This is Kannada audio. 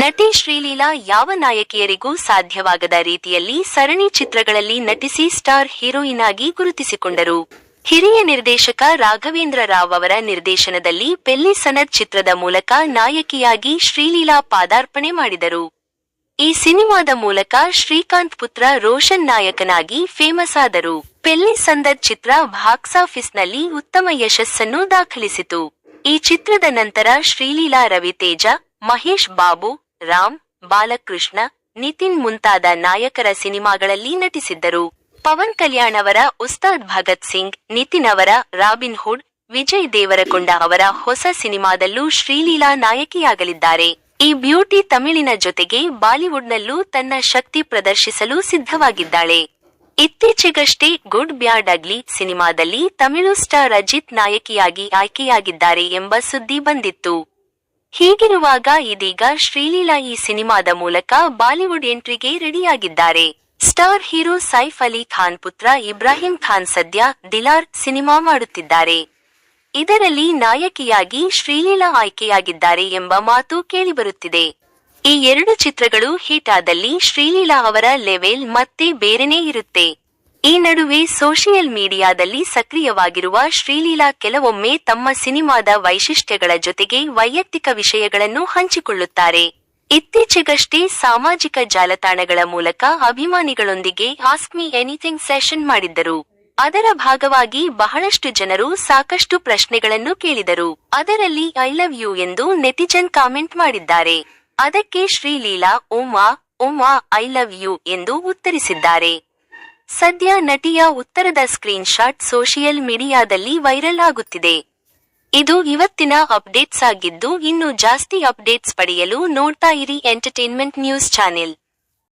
ನಟಿ ಶ್ರೀಲೀಲಾ ಯಾವ ನಾಯಕಿಯರಿಗೂ ಸಾಧ್ಯವಾಗದ ರೀತಿಯಲ್ಲಿ ಸರಣಿ ಚಿತ್ರಗಳಲ್ಲಿ ನಟಿಸಿ ಸ್ಟಾರ್ ಹೀರೋಯಿನ್ ಆಗಿ ಗುರುತಿಸಿಕೊಂಡರು. ಹಿರಿಯ ನಿರ್ದೇಶಕ ರಾಘವೇಂದ್ರ ರಾವ್ ಅವರ ನಿರ್ದೇಶನದಲ್ಲಿ ಪೆಲ್ಲಿ ಸನತ್ ಚಿತ್ರದ ಮೂಲಕ ನಾಯಕಿಯಾಗಿ ಶ್ರೀಲೀಲಾ ಪಾದಾರ್ಪಣೆ ಮಾಡಿದರು. ಈ ಸಿನಿಮಾದ ಮೂಲಕ ಶ್ರೀಕಾಂತ್ ಪುತ್ರ ರೋಷನ್ ನಾಯಕನಾಗಿ ಫೇಮಸ್ ಆದರು. ಪೆಲ್ಲಿ ಸಂದದ್ ಚಿತ್ರ ಬಾಕ್ಸ್ ಆಫೀಸ್ನಲ್ಲಿ ಉತ್ತಮ ಯಶಸ್ಸನ್ನು ದಾಖಲಿಸಿತು. ಈ ಚಿತ್ರದ ನಂತರ ಶ್ರೀಲೀಲಾ ರವಿತೇಜ, ಮಹೇಶ್ ಬಾಬು ರಾಮ್, ಬಾಲಕೃಷ್ಣ, ನಿತಿನ್ ಮುಂತಾದ ನಾಯಕರ ಸಿನಿಮಾಗಳಲ್ಲಿ ನಟಿಸಿದ್ದರು. ಪವನ್ ಕಲ್ಯಾಣ್ ಅವರ ಉಸ್ತಾದ್ ಭಗತ್ ಸಿಂಗ್, ನಿತಿನ್ ಅವರ ರಾಬಿನ್ ಹುಡ್, ವಿಜಯ್ ದೇವರಕೊಂಡ ಅವರ ಹೊಸ ಸಿನಿಮಾದಲ್ಲೂ ಶ್ರೀಲೀಲಾ ನಾಯಕಿಯಾಗಲಿದ್ದಾರೆ. ಈ ಬ್ಯೂಟಿ ತಮಿಳಿನ ಜೊತೆಗೆ ಬಾಲಿವುಡ್ನಲ್ಲೂ ತನ್ನ ಶಕ್ತಿ ಪ್ರದರ್ಶಿಸಲು ಸಿದ್ಧವಾಗಿದ್ದಾಳೆ. ಇತ್ತೀಚೆಗಷ್ಟೇ ಗುಡ್ ಬ್ಯಾಡ್ ಅಗ್ಲಿ ಸಿನಿಮಾದಲ್ಲಿ ತಮಿಳು ಸ್ಟಾರ್ ಅಜಿತ್ ನಾಯಕಿಯಾಗಿ ಆಯ್ಕೆಯಾಗಿದ್ದಾರೆ ಎಂಬ ಸುದ್ದಿ ಬಂದಿತ್ತು. ಹೀಗಿರುವಾಗ ಇದೀಗ ಶ್ರೀಲೀಲಾ ಈ ಸಿನಿಮಾದ ಮೂಲಕ ಬಾಲಿವುಡ್ ಎಂಟ್ರಿಗೆ ರೆಡಿಯಾಗಿದ್ದಾರೆ. ಸ್ಟಾರ್ ಹೀರೋ ಸೈಫ್ ಅಲಿ ಖಾನ್ ಪುತ್ರ ಇಬ್ರಾಹಿಂ ಖಾನ್ ಸದ್ಯ ದಿಲಾರ್ ಸಿನಿಮಾ ಮಾಡುತ್ತಿದ್ದಾರೆ. ಇದರಲ್ಲಿ ನಾಯಕಿಯಾಗಿ ಶ್ರೀಲೀಲಾ ಆಯ್ಕೆಯಾಗಿದ್ದಾರೆ ಎಂಬ ಮಾತು ಕೇಳಿಬರುತ್ತಿದೆ. ಈ ಎರಡು ಚಿತ್ರಗಳು ಹಿಟ್ ಆದಲ್ಲಿ ಶ್ರೀಲೀಲಾ ಅವರ ಲೆವೆಲ್ ಮತ್ತೆ ಬೇರೆನೇ ಇರುತ್ತೆ. ಈ ನಡುವೆ ಸೋಷಿಯಲ್ ಮೀಡಿಯಾದಲ್ಲಿ ಸಕ್ರಿಯವಾಗಿರುವ ಶ್ರೀಲೀಲಾ ಕೆಲವೊಮ್ಮೆ ತಮ್ಮ ಸಿನಿಮಾದ ವೈಶಿಷ್ಟ್ಯಗಳ ಜೊತೆಗೆ ವೈಯಕ್ತಿಕ ವಿಷಯಗಳನ್ನು ಹಂಚಿಕೊಳ್ಳುತ್ತಾರೆ. ಇತ್ತೀಚೆಗಷ್ಟೇ ಸಾಮಾಜಿಕ ಜಾಲತಾಣಗಳ ಮೂಲಕ ಅಭಿಮಾನಿಗಳೊಂದಿಗೆ ಆಸ್ಕ್ ಎನಿಥಿಂಗ್ ಸೆಷನ್ ಮಾಡಿದ್ದರು. ಅದರ ಭಾಗವಾಗಿ ಬಹಳಷ್ಟು ಜನರು ಸಾಕಷ್ಟು ಪ್ರಶ್ನೆಗಳನ್ನು ಕೇಳಿದರು. ಅದರಲ್ಲಿ ಐ ಲವ್ ಯು ಎಂದು ನೆಟಿಜನ್ ಕಾಮೆಂಟ್ ಮಾಡಿದ್ದಾರೆ. ಅದಕ್ಕೆ ಶ್ರೀಲೀಲಾ ಓಮಾ ಓಮಾ ಐ ಲವ್ ಯು ಎಂದು ಉತ್ತರಿಸಿದ್ದಾರೆ. ಸದ್ಯ ನಟಿಯ ಉತ್ತರದ ಸ್ಕ್ರೀನ್ಶಾಟ್ ಸೋಷಿಯಲ್ ಮೀಡಿಯಾದಲ್ಲಿ ವೈರಲ್ ಆಗುತ್ತಿದೆ. ಇದು ಇವತ್ತಿನ ಅಪ್ಡೇಟ್ಸ್ ಆಗಿದ್ದು, ಇನ್ನು ಜಾಸ್ತಿ ಅಪ್ಡೇಟ್ಸ್ ಪಡೆಯಲು ನೋಡ್ತಾ ಇರಿ ಎಂಟರ್ಟೈನ್ಮೆಂಟ್ ನ್ಯೂಸ್ ಚಾನೆಲ್